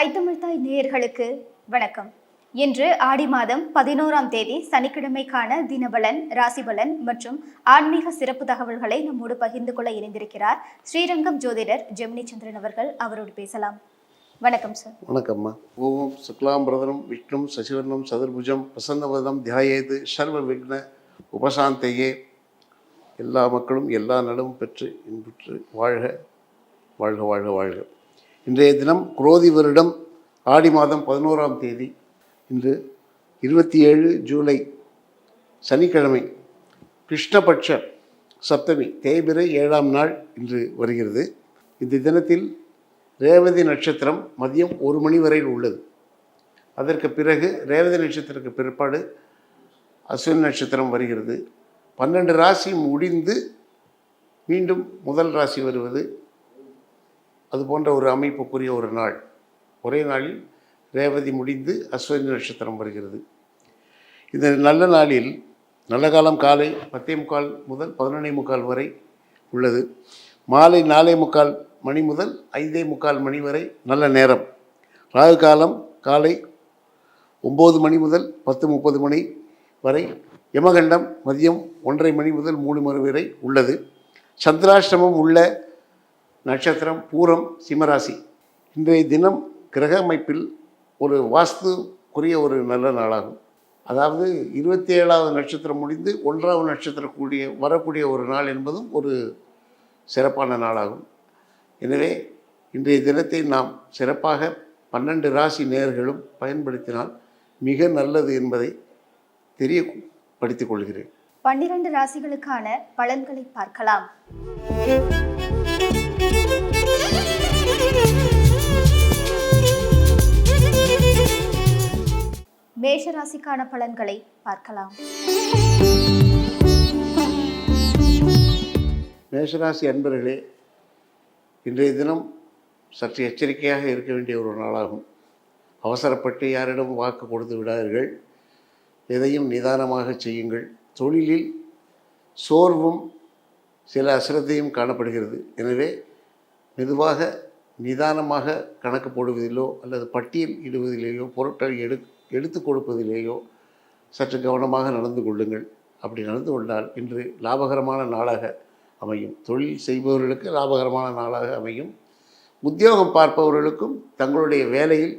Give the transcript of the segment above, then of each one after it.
ஐத்தமிழ்தாய் நேயர்களுக்கு வணக்கம். இன்று ஆடி மாதம் பதினோராம் தேதி சனிக்கிழமைக்கான தினபலன் ராசிபலன் மற்றும் ஆன்மீக சிறப்பு தகவல்களை நம்மோடு பகிர்ந்து கொள்ள இணைந்திருக்கிறார் ஸ்ரீரங்கம் ஜோதிடர் ஜெமினி சந்திரன் அவர்கள். அவரோடு பேசலாம். வணக்கம் சார் வணக்கம்மா. ஓம் சுக்லாம்பிரதனம் விஷ்ணும் சசிவர்ணம் சதுர்புஜம் பிரசன்னவதம் தியாயேது சர்வ விக்ன உபசாந்தையே. எல்லா மக்களும் எல்லா நலமும் பெற்று இன்புற்று வாழ்க வாழ்க வாழ்க வாழ்க. இன்றைய தினம் குரோதி வருடம் ஆடி மாதம் பதினோராம் தேதி இன்று இருபத்தி ஏழு ஜூலை சனிக்கிழமை கிருஷ்ணபட்ச சப்தமி தேய்பிரை ஏழாம் நாள் இன்று வருகிறது. இந்த தினத்தில் ரேவதி நட்சத்திரம் மதியம் ஒரு மணி வரையில் உள்ளது. அதற்கு பிறகு ரேவதி நட்சத்திரத்துக்கு பிற்பாடு அஸ்வினி நட்சத்திரம் வருகிறது. பன்னெண்டு ராசி முடிந்து மீண்டும் முதல் ராசி வருவது. அது போன்ற ஒரு அமைப்புக்குரிய ஒரு நாள். ஒரே நாளில் ரேவதி முடிந்து அஸ்வதி நட்சத்திரம் வருகிறது. இந்த நல்ல நாளில் நல்ல காலம் காலை பத்தே முக்கால் முதல் பதினொன்னே முக்கால் வரை உள்ளது. மாலை நாலே முக்கால் மணி முதல் ஐந்தே முக்கால் மணி வரை நல்ல நேரம். ராகு காலம் காலை ஒம்பது மணி முதல் பத்து முப்பது மணி வரை. யமகண்டம் மதியம் ஒன்றரை மணி முதல் மூணு மணி வரை உள்ளது. சந்திராஷ்டமம் உள்ள நட்சத்திரம் பூரம் சிம்மராசி. இன்றைய தினம் கிரக அமைப்பில் ஒரு வாஸ்துக்குரிய ஒரு நல்ல நாளாகும். அதாவது இருபத்தி ஏழாவது நட்சத்திரம் முடிந்து ஒன்றாவது நட்சத்திரம் கூடிய வரக்கூடிய ஒரு நாள் என்பதும் ஒரு சிறப்பான நாளாகும். எனவே இன்றைய தினத்தை நாம் சிறப்பாக பன்னெண்டு ராசி நேர்களும் பயன்படுத்தினால் மிக நல்லது என்பதை தெரியப்படுத்திக் கொள்கிறேன். பன்னிரண்டு ராசிகளுக்கான பலன்களை பார்க்கலாம். மேஷ ராசிக்கான பலன்களை பார்க்கலாம். மேஷராசி அன்பர்களே இன்றைய தினம் சற்று எச்சரிக்கையாக இருக்க வேண்டிய ஒரு நாளாகும். அவசரப்பட்டு யாரிடம் வாக்கு கொடுத்து விடாதீர்கள். எதையும் நிதானமாக செய்யுங்கள். தொழிலில் சோர்வும் சில அசிரத்தையும் காணப்படுகிறது. எனவே மெதுவாக நிதானமாக கணக்கு போடுவதிலோ அல்லது பட்டியல் இடுவதிலேயோ பொருட்கள் எடு எடுத்து கொடுப்பதிலேயோ சற்று கவனமாக நடந்து கொள்ளுங்கள். அப்படி நடந்து கொண்டால் இன்று லாபகரமான நாளாக அமையும். தொழில் செய்பவர்களுக்கு லாபகரமான நாளாக அமையும். உத்தியோகம் பார்ப்பவர்களுக்கும் தங்களுடைய வேலையில்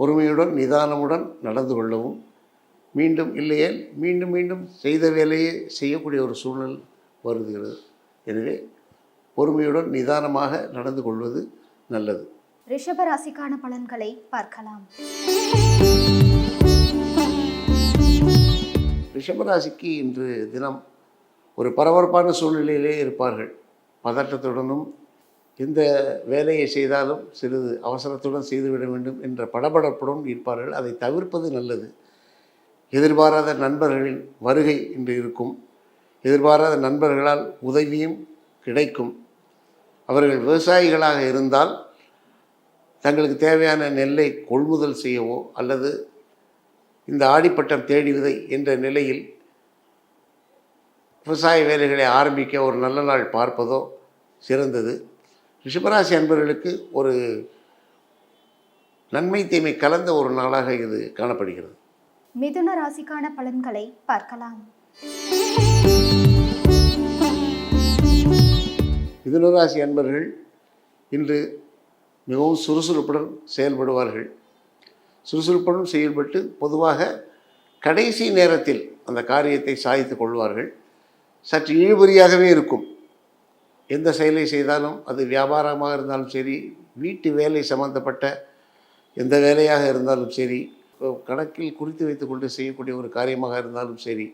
பொறுமையுடன் நிதானமுடன் நடந்து கொள்ளவும். மீண்டும் இல்லையேல் மீண்டும் மீண்டும் செய்த வேலையை செய்யக்கூடிய ஒரு சூழல் வருகிறது. எனவே பொறுமையுடன் நிதானமாக நடந்து கொள்வது நல்லது. ரிஷபராசிக்கான பலன்களை பார்க்கலாம். ரிஷபராசிக்கு இன்று தினம் ஒரு பரபரப்பான சூழ்நிலையிலே இருப்பார்கள். பதட்டத்துடனும் எந்த வேலையை செய்தாலும் சிறிது அவசரத்துடன் செய்துவிட வேண்டும் என்ற படபடப்புடன் இருப்பார்கள். அதை தவிர்ப்பது நல்லது. எதிர்பாராத நண்பர்களின் வருகை இன்று இருக்கும். எதிர்பாராத நண்பர்களால் உதவியும் கிடைக்கும். அவர்கள் விவசாயிகளாக இருந்தால் தங்களுக்கு தேவையான நெல்லை கொள்முதல் செய்யவோ அல்லது இந்த ஆடிப்பட்டம் தேடி விதை என்ற நிலையில் விவசாய வேலைகளை ஆரம்பிக்க ஒரு நல்ல நாள் பார்ப்பதோ சிறந்தது. ரிஷபராசி அன்பர்களுக்கு ஒரு நன்மை தீமை கலந்த ஒரு நாளாக இது காணப்படுகிறது. மிதுன ராசிக்கான பலன்களை பார்க்கலாம். மிதுனராசி அன்பர்கள் இன்று மிகவும் சுறுசுறுப்புடன் செயல்படுவார்கள். சுறுசுறுப்புடன் செயல்பட்டு பொதுவாக கடைசி நேரத்தில் அந்த காரியத்தை சாதித்து கொள்வார்கள். சற்று இழுபறியாகவே இருக்கும். எந்த செயலை செய்தாலும் அது வியாபாரமாக இருந்தாலும் சரி வீட்டு வேலை சம்பந்தப்பட்ட எந்த வேலையாக இருந்தாலும் சரி கணக்கில் குறித்து வைத்துக்கொண்டு செய்யக்கூடிய ஒரு காரியமாக இருந்தாலும் சரி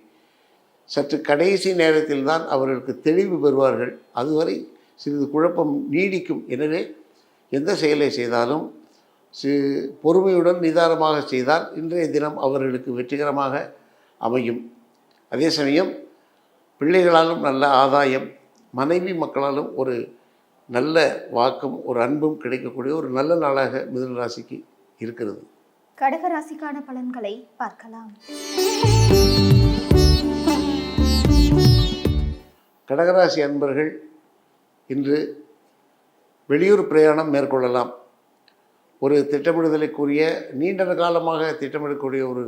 சற்று கடைசி நேரத்தில் தான் அவர்களுக்கு தெளிவு பெறுவார்கள். அதுவரை சிறிது குழப்பம் நீடிக்கும். எனவே எந்த செயலை செய்தாலும் சி பொறுமையுடன் நிதானமாக செய்தால் இன்றைய தினம் அவர்களுக்கு வெற்றிகரமாக அமையும். அதே சமயம் பிள்ளைகளாலும் நல்ல ஆதாயம் மனைவி மக்களாலும் ஒரு நல்ல வாக்கும் ஒரு அன்பும் கிடைக்கக்கூடிய ஒரு நல்ல நாளாக மிதுன ராசிக்கு இருக்கிறது. கடக ராசிக்கான பலன்களை பார்க்கலாம். கடகராசி அன்பர்கள் இன்று வெளியூர் பிரயாணம் மேற்கொள்ளலாம். ஒரு திட்டமிடுதலுக்குரிய நீண்ட காலமாக திட்டமிடக்கூடிய ஒரு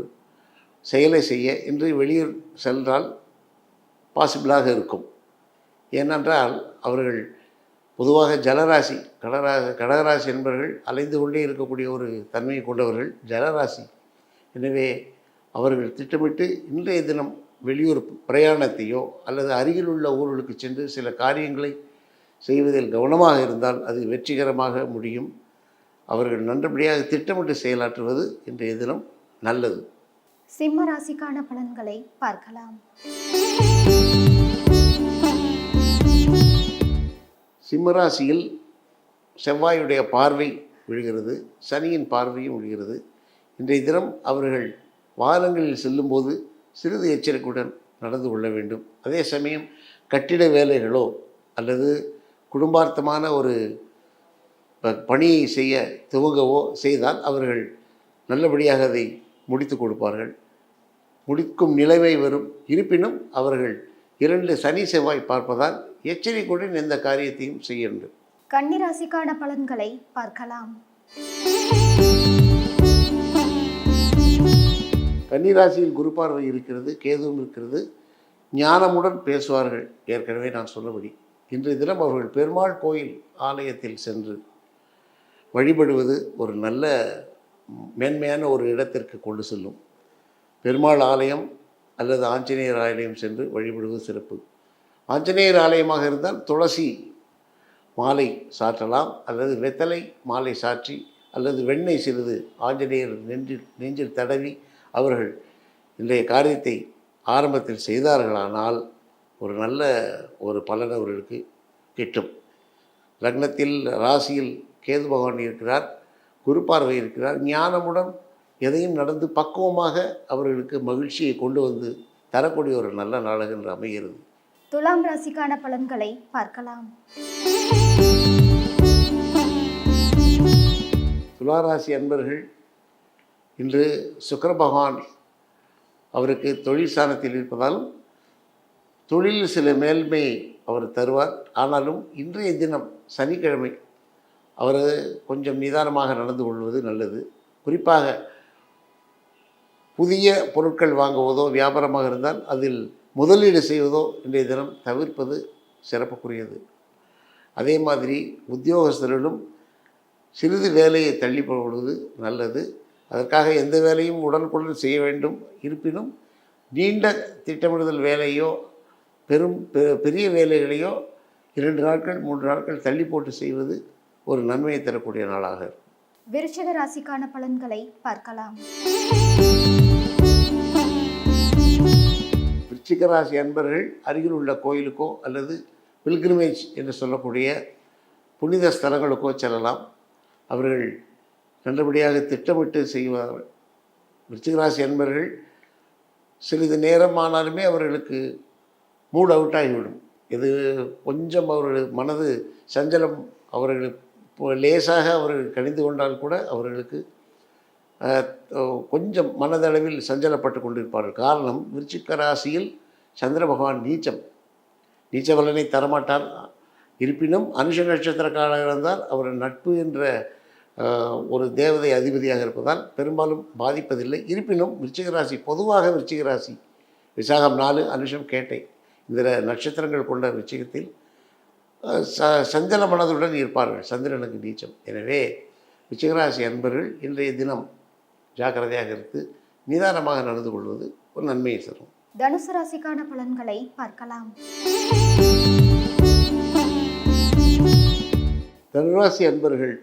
செயலை செய்ய இன்று வெளியூர் சென்றால் பாசிபிளாக இருக்கும். ஏனென்றால் அவர்கள் பொதுவாக ஜலராசி கடரா கடகராசி என்பவர்கள் அலைந்து கொண்டே இருக்கக்கூடிய ஒரு தன்மையை கொண்டவர்கள் ஜலராசி. எனவே அவர்கள் திட்டமிட்டு இன்றைய தினம் வெளியூர் பிரயாணத்தையோ அல்லது அருகில் உள்ள ஊர்களுக்கு சென்று சில காரியங்களை செய்வதில் கவனமாக இருந்தால் அது வெற்றிகரமாக முடியும். அவர்கள் நன்றபடியாக திட்டமிட்டு செயலாற்றுவது இன்றைய தினம் நல்லது. சிம்ம ராசிக்கான பலன்களை பார்க்கலாம். சிம்மராசியில் செவ்வாயுடைய பார்வை விழுகிறது சனியின் பார்வையும் விழுகிறது. இன்றைய தினம் அவர்கள் வாகனங்களில் செல்லும்போது சிறிது எச்சரிக்கையுடன் நடந்து கொள்ள வேண்டும். அதே சமயம் கட்டிட வேலைகளோ அல்லது குடும்பார்த்தமான ஒரு பணியை செய்ய துவங்கவோ செய்தால் அவர்கள் நல்லபடியாக அதை முடித்து கொடுப்பார்கள். முடிக்கும் நிலைமை வரும். இருப்பினும் அவர்கள் இரண்டு சனி செவ்வாய் பார்ப்பதால் எச்சரிக்கையுடன் எந்த காரியத்தையும் செய்ய வேண்டும். கன்னி ராசிக்கான பலன்களை பார்க்கலாம். கன்னிராசியில் குரு பார்வை இருக்கிறது கேதுவும் இருக்கிறது. ஞானமுடன் பேசுவார்கள். ஏற்கனவே நான் சொன்னபடி. இன்றைய தினம் அவர்கள் பெருமாள் கோயில் ஆலயத்தில் சென்று வழிபடுவது ஒரு நல்ல மேன்மையான ஒரு இடத்திற்கு கொண்டு செல்லும். பெருமாள் ஆலயம் அல்லது ஆஞ்சநேயர் ஆலயம் சென்று வழிபடுவது சிறப்பு. ஆஞ்சநேயர் ஆலயமாக இருந்தால் துளசி மாலை சாற்றலாம் அல்லது வெத்தலை மாலை சாற்றி அல்லது வெண்ணெய் சிறிது ஆஞ்சநேயர் நெஞ்சில் நெஞ்சில் தடவி அவர்கள் இன்றைய காரியத்தை ஆரம்பத்தில் செய்தார்களானால் ஒரு நல்ல ஒரு பலன் அவர்களுக்கு கிட்டும். லக்னத்தில் ராசியில் கேது பகவான் இருக்கிறார் குரு பார்வை இருக்கிறார். ஞானமுடன் எதையும் நடந்து பக்குவமாக அவர்களுக்கு மகிழ்ச்சியை கொண்டு வந்து தரக்கூடிய ஒரு நல்ல நாளாக என்று அமைகிறது. துலாம் ராசிக்கான பலன்களை பார்க்கலாம். துளாராசி அன்பர்கள் இன்று சுக்கிர பகவான் அவருக்கு தொழில் ஸ்தானத்தில் இருப்பதாலும் தொழிலில் சில மேல்மையை அவர் தருவார். ஆனாலும் இன்றைய தினம் சனிக்கிழமை அவர் கொஞ்சம் நிதானமாக நடந்து கொள்வது நல்லது. குறிப்பாக புதிய பொருட்கள் வாங்குவதோ வியாபாரமாக இருந்தால் அதில் முதலீடு செய்வதோ இன்றைய தினம் தவிர்ப்பது சிறப்புக்குரியது. அதே மாதிரி உத்தியோகஸ்தர்களும் சிறிது வேலையை தள்ளி போடுவது நல்லது. அதற்காக எந்த வேலையும் உடனுக்குடன் செய்ய வேண்டும். இருப்பினும் நீண்ட திட்டமிடுதல் வேலையோ பெரும் பெ- பெரிய வேலைகளையோ இரண்டு நாட்கள் மூன்று நாட்கள் தள்ளி போட்டு செய்வது ஒரு நன்மையை தரக்கூடிய நாளாக இருக்கும். விருச்சிக ராசிக்கான பலன்களை பார்க்கலாம். விருச்சிக ராசி அன்பர்கள் அருகில் உள்ள கோயிலுக்கோ அல்லது பில்கிரிமேஜ் என்று சொல்லக்கூடிய புனித ஸ்தலங்களுக்கோ செல்லலாம். அவர்கள் நல்லபடியாக திட்டமிட்டு செய்வார்கள். விருச்சிக ராசி அன்பர்கள் சிறிது நேரம் ஆனாலுமே அவர்களுக்கு மூட் அவுட் ஆகிவிடும். இது கொஞ்சம் அவர்கள் மனது சஞ்சலம் அவர்களுக்கு லேசாக அவர்கள் கணிந்து கொண்டால் கூட அவர்களுக்கு கொஞ்சம் மனதளவில் சஞ்சலப்பட்டு கொண்டிருப்பார்கள். காரணம் விருச்சிக்க ராசியில் சந்திர பகவான் நீச்சம். நீச்ச பலனை தரமாட்டார். இருப்பினும் அனுஷ நட்சத்திரக்காரர் இருந்தால் அவர் நட்பு என்ற ஒரு தேவதை அதிபதியாக இருப்பதால் பெரும்பாலும் பாதிப்பதில்லை. இருப்பினும் விருச்சிக ராசி பொதுவாக விருச்சிக ராசி. விசாகம் நாலு அனுஷம் கேட்டை. இந்த நட்சத்திரங்கள் கொண்ட அஹ், ச சஞ்சல மனதுடன் இருப்பார்கள். சந்திரனுக்கு நீச்சம். எனவே விருச்சிகராசி அன்பர்கள் இன்றைய தினம் ஜாக்கிரதையாக இருந்து நிதானமாக நடந்து கொள்வது ஒரு நன்மையை தரும். தனுசு ராசிக்கான பலன்களை பார்க்கலாம். தனுராசி அன்பர்கள்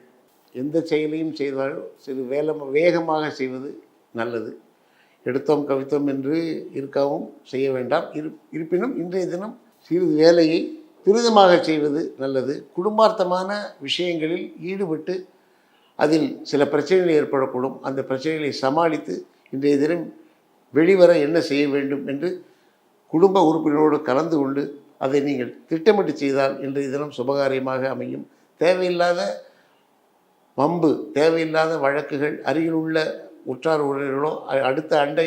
எந்த செயலையும் செய்தாலும் சிறு வேல வேகமாக செய்வது நல்லது. எடுத்தோம் கவித்தோம் என்று இருக்கவும் செய்ய வேண்டாம். இரு இருப்பினும் இன்றைய தினம் சிறிது வேலையை துரிதமாக செய்வது நல்லது. குடும்பார்த்தமான விஷயங்களில் ஈடுபட்டு அதில் சில பிரச்சனைகள் ஏற்படக்கூடும். அந்த பிரச்சனைகளை சமாளித்து இன்றைய தினம் வெளிவர என்ன செய்ய வேண்டும் என்று குடும்ப உறுப்பினரோடு கலந்து கொண்டு அதை நீங்கள் திட்டமிட்டு செய்தால் இன்றைய தினம் சுபகாரியமாக அமையும். தேவையில்லாத வம்பு தேவையில்லாத வழக்குகள் அருகில் உள்ள உற்றார் உறவினர்களோ அடுத்த அண்டை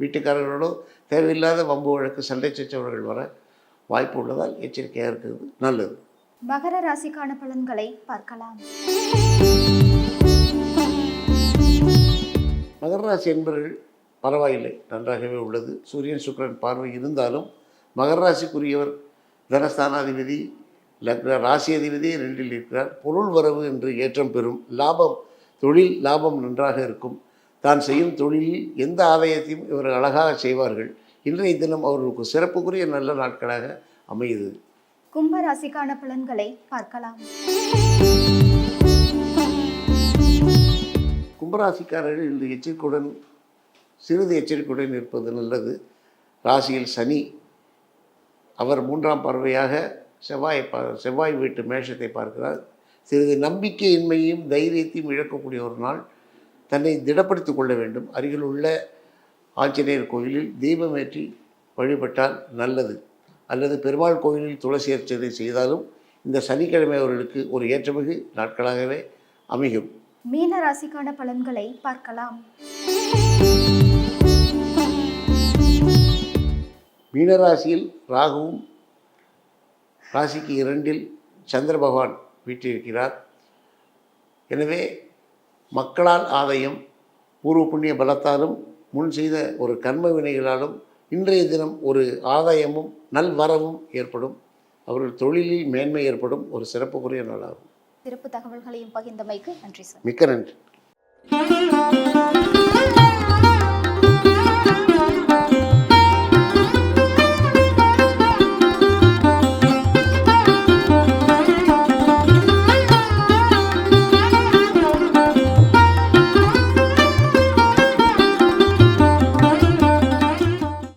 வீட்டுக்காரர்களோ தேவையில்லாத வம்பு வழக்கு சண்டை சச்சரவுகள் வர வாய்ப்பு உள்ளதால் எச்சரிக்கையாக இருக்கிறது. நல்லது. மகர ராசிக்கான பலன்களை பார்க்கலாம். மகர ராசி என்பவர்கள் பரவாயில்லை நன்றாகவே உள்ளது. சூரியன் சுக்கிரன் பார்வை இருந்தாலும் மகர ராசிக்குரியவர் தனஸ்தானாதிபதி லக்ன ராசி அதிபதி ரெண்டில் இருக்கிறார் பொருள் வரவு என்று ஏற்றம் பெறும். லாபம் தொழில் லாபம் நன்றாக இருக்கும். தான் செய்யும் தொழிலில் எந்த ஆதாயத்தையும் இவர்கள் அழகாக செய்வார்கள். இன்றைய தினம் அவர்களுக்கு சிறப்புக்குரிய நல்ல நாட்களாக அமையுது. கும்ப ராசிக்கான பலன்களை பார்க்கலாம். கும்பராசிக்காரர்கள் இந்த எச்சரிக்கையுடன் சிறிது எச்சரிக்கையுடன் இருப்பது நல்லது. ராசியில் சனி அவர் மூன்றாம் பார்வையாக செவ்வாயை பா செவ்வாய் வீட்டு மேஷத்தை பார்க்கிறார். சிறிது நம்பிக்கையின்மையும் தைரியத்தையும் இழக்கக்கூடிய ஒரு நாள். தன்னை திடப்படுத்திக் கொள்ள வேண்டும். அருகில் உள்ள ஆஞ்சநேயர் கோயிலில் தீபமேற்றி வழிபட்டால் நல்லது. அல்லது பெருமாள் கோயிலில் துளசி அர்ச்சனை செய்தாலும் இந்த சனிக்கிழமை அவர்களுக்கு ஒரு ஏற்றமிகு நாட்களாகவே அமையும். மீன ராசிக்கான பலன்களை பார்க்கலாம். மீனராசியில் ராகுவும் ராசிக்கு இரண்டில் சந்திர பகவான் வீற்றிருக்கிறார் எனவே மக்களால் ஆதாயம் பூர்வ புண்ணிய பலத்தாலும் முன் செய்த ஒரு கர்ம வினைகளாலும் இன்றைய தினம் ஒரு ஆதாயமும் நல்வரவும் ஏற்படும். அவர்கள் தொழிலில் மேன்மை ஏற்படும். ஒரு சிறப்புக்குரிய நாளாகும். சிறப்பு தகவல்களையும் பகிர்ந்தமைக்கு நன்றி சார். மிக்க நன்றி.